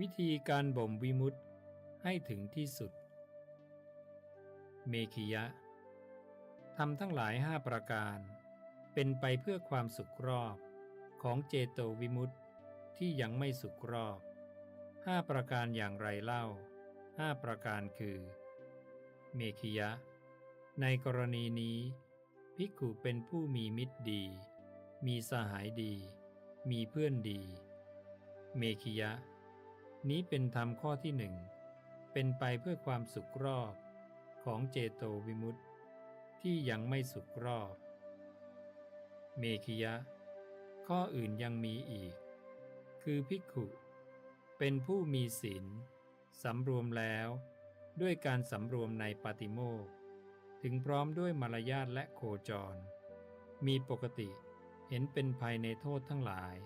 วิธีการบ่มวิมุตติให้ถึงที่สุด เมขิยะทำทั้งหลายห้าประการ เป็นไปเพื่อความสุขรอบของเจโตวิมุตติที่ยังไม่สุขรอบห้าประการอย่างไรเล่าห้าประการคือ เมขิยะ ในกรณีนี้ ภิกขุเป็นผู้มีมิตรดี มีสหายดี มีเพื่อนดี เมขิยะ นี้เป็นธรรมข้อที่หนึ่ง เป็นไปเพื่อความสุขรอบของเจโตวิมุตติ ที่ยังไม่สุขรอบ เมขิยะ ข้ออื่นยังมีอีก คือภิกขุ เป็นผู้มีศีลสำรวมแล้วด้วยการสำรวมในปาติโมกถึงพร้อมด้วยมารยาทและโคจร มีปกติเห็นเป็นภัยในโทษทั้งหลาย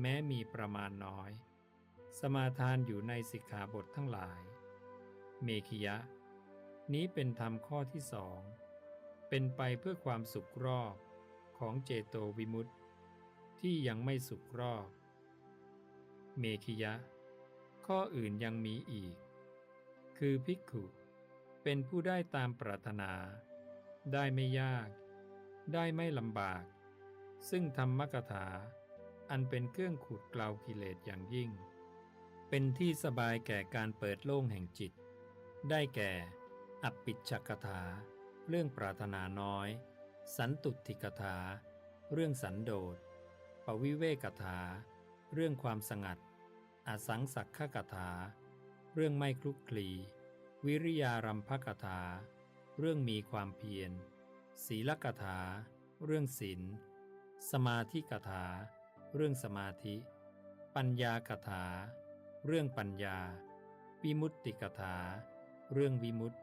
แม้มีประมาณน้อย สมาทานอยู่ในสิกขาบททั้งหลาย เมขิยะ นี้เป็นธรรมข้อที่สอง เป็นไปเพื่อความสุขรอบของเจโตวิมุตติ ที่ยังไม่สุขรอบ เมขิยะ ข้ออื่นยังมีอีก คือภิกขุเป็นผู้ได้ตามปรารถนา ได้ไม่ยาก ได้ไม่ลำบาก ซึ่งธรรมกถา อันเป็นเครื่องขูดเกลากิเลสอย่างยิ่ง เป็นที่สบายแก่การเปิดโล่งแห่งจิต ได้แก่อปปิชกถา เรื่องปรารถนาน้อย สันตุติกถา เรื่องสันโดษ ปวิเวกถา เรื่องความสงัด อสังสักขกถา เรื่องไม่คลุกคลี วิริยารัมภกถา เรื่องมีความเพียร ศีลกถา เรื่องศีล สมาธิกถา เรื่องสมาธิ ปัญญากถา เรื่องปัญญา วิมุตติกถา เรื่องวิมุตติ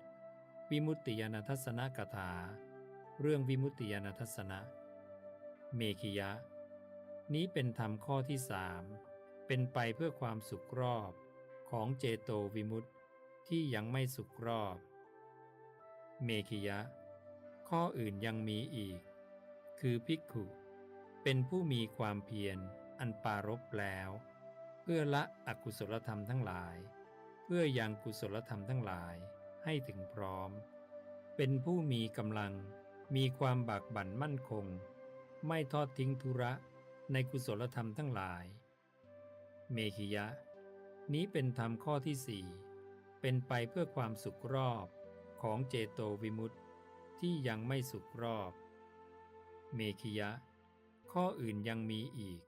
วิมุตติยานัทัศนกถา เรื่องวิมุตติยานัทัศนะ เมขิยะ นี้เป็นธรรมข้อที่สามเป็นไปเพื่อความสุขรอบของเจโตวิมุตติที่ยังไม่สุขรอบ เมขิยะ ข้ออื่นยังมีอีก คือภิกขุ เป็นผู้มีความเพียรอันปารบแล้ว เพื่อละอกุศลธรรมทั้งหลาย เพื่อยังกุศลธรรมทั้งหลายให้ถึงพร้อม เป็นผู้มีกำลัง มีความบากบั่นมั่นคง ไม่ทอดทิ้งธุระในกุศลธรรมทั้งหลาย เมขิยะ นี้เป็นธรรมข้อที่สี่เป็นไปเพื่อความสุขรอบของเจโตวิมุตติที่ยังไม่สุขรอบ เมขิยะ ข้ออื่นยังมีอีก